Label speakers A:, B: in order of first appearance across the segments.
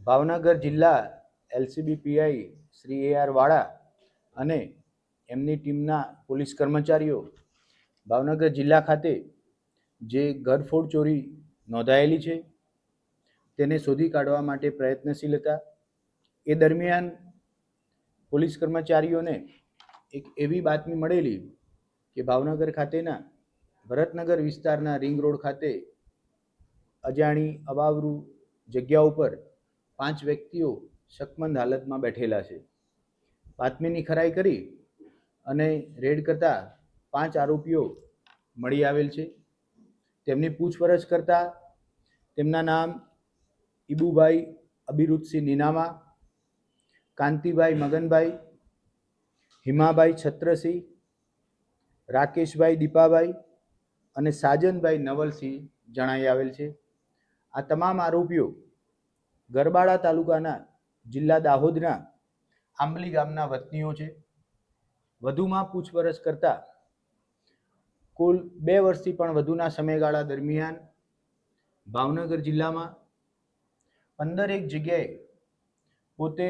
A: ભાવનગર જિલ્લા LCB PI Shri A R Vala અને એમની ટીમના પોલીસ કર્મચારીઓ ભાવનગર જિલ્લા ખાતે જે ઘરફોડ ચોરી નોંધાયેલી છે, તેને શોધી કાઢવા માટે પ્રયત્નશીલ હતા. એ દરમિયાન પોલીસ કર્મચારીઓને એક એવી બાતમી મળેલી કે ભાવનગર ખાતેના ભરતનગર વિસ્તારના રિંગ રોડ ખાતે અજાણી, અવાવરૂ જગ્યા ઉપર પાંચ વ્યક્તિઓ શકમંદ હાલતમાં બેઠેલા છે. બાતમીની ખરાઈ કરી અને રેડ કરતા પાંચ આરોપીઓ મળી આવેલ છે. તેમની પૂછપરછ કરતા તેમના નામ ઈબુભાઈ અબિરુદસિંહ નીનામા, કાંતિભાઈ મગનભાઈ, હિમાભાઈ છત્રસિંહ, રાકેશભાઈ દીપાભાઈ અને સાજનભાઈ નવલસિંહ જણાઈ આવેલ છે. આ તમામ આરોપીઓ ગરબાડા તાલુકાના જિલ્લા દાહોદના આંબલી ગામના વતનીઓ છે. વધુમાં પૂછપરછ કરતા કુલ બે વર્ષથી પણ વધુના સમયગાળા દરમિયાન ભાવનગર જિલ્લામાં પંદર એક જગ્યાએ પોતે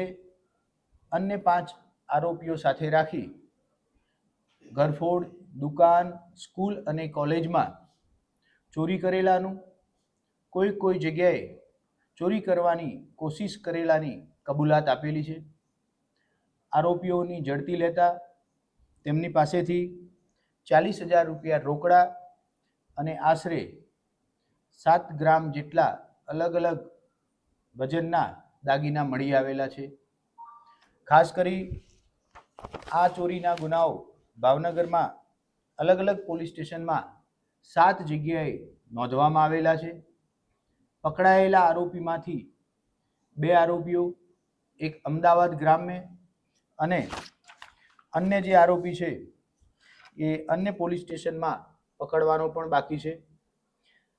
A: અન્ય પાંચ આરોપીઓ સાથે રાખી ઘરફોડ, દુકાન, સ્કૂલ અને કોલેજમાં ચોરી કરેલાનું કોઈ કોઈ જગ્યાએ ચોરી કરવાની કોશિશ કરેલાની કબૂલાત આપેલી છે. આરોપીઓની ઝડપી લેતા તેમની પાસેથી ચાલીસ હજાર રૂપિયા રોકડા અને આશરે સાત ગ્રામ જેટલા અલગ અલગ વજનના દાગીના મળી આવેલા છે. ખાસ કરી આ ચોરીના ગુનાઓ ભાવનગરમાં અલગ અલગ પોલીસ સ્ટેશનમાં સાત જગ્યાએ નોંધવામાં આવેલા છે. પકડાયેલા આરોપીમાંથી બે આરોપીઓ, એક અમદાવાદ ગ્રામ્ય અને અન્ય જે આરોપી છે, એ અન્ય પોલીસ સ્ટેશનમાં પકડવાનો પણ બાકી છે.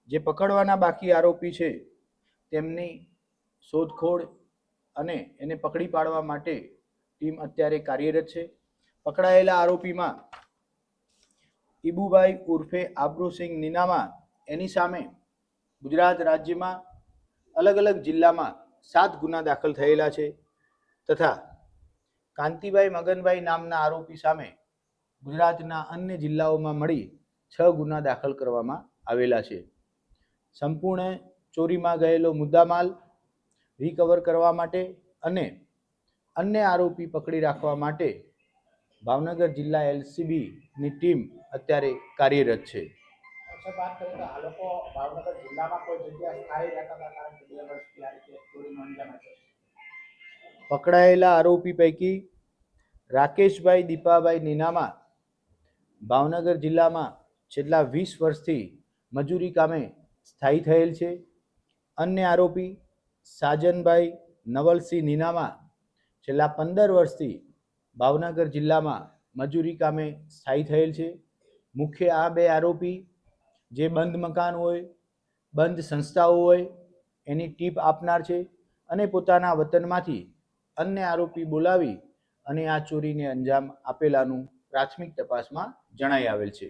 A: જે પકડવાના બાકી આરોપી છે, તેમની શોધખોળ અને એને પકડી પાડવા માટે ટીમ અત્યારે કાર્યરત છે. પકડાયેલા આરોપીમાં ઈબુભાઈ ઉર્ફે આબ્રુસિંહ નીનામા એની સામે ગુજરાત રાજ્યમાં અલગ અલગ જિલ્લામાં સાત ગુના દાખલ થયેલા છે તથા કાંતિભાઈ મગનભાઈ નામના આરોપી સામે ગુજરાતના અન્ય જિલ્લાઓમાં મળી છ ગુના દાખલ કરવામાં આવેલા છે. સંપૂર્ણ ચોરીમાં ગયેલો મુદ્દામાલ રિકવર કરવા માટે અને અન્ય આરોપી પકડી રાખવા માટે ભાવનગર જિલ્લા એલસીબીની ટીમ અત્યારે કાર્યરત છે.
B: સર વાત કરીએ તો આ લોકો ભાવનગર જિલ્લામાં કોઈ જગ્યા સ્થાયી રહેતા હતા, કારણ કે બે વર્ષથી આ રીતે ચોરી નોંધામાં છે.
A: પકડાયેલા આરોપી પૈકી રાકેશભાઈ દીપાભાઈ નીનામા ભાવનગર જિલ્લામાં છેલ્લા વીસ વર્ષથી મજૂરી કામે સ્થાયી થયેલ છે. અન્ય આરોપી સાજનભાઈ નવલસિંહ નીનામા છેલ્લા પંદર વર્ષથી ભાવનગર જિલ્લામાં મજૂરી કામે સ્થાયી થયેલ છે. મુખ્ય આ બે આરોપી જે બંધ મકાન હોય, બંધ સંસ્થાઓ હોય, એની ટીપ આપનાર છે અને પોતાના વતનમાંથી અન્ય આરોપી બોલાવી અને આ ચોરીને અંજામ આપેલાનું પ્રાથમિક તપાસમાં જણાઈ આવેલ છે.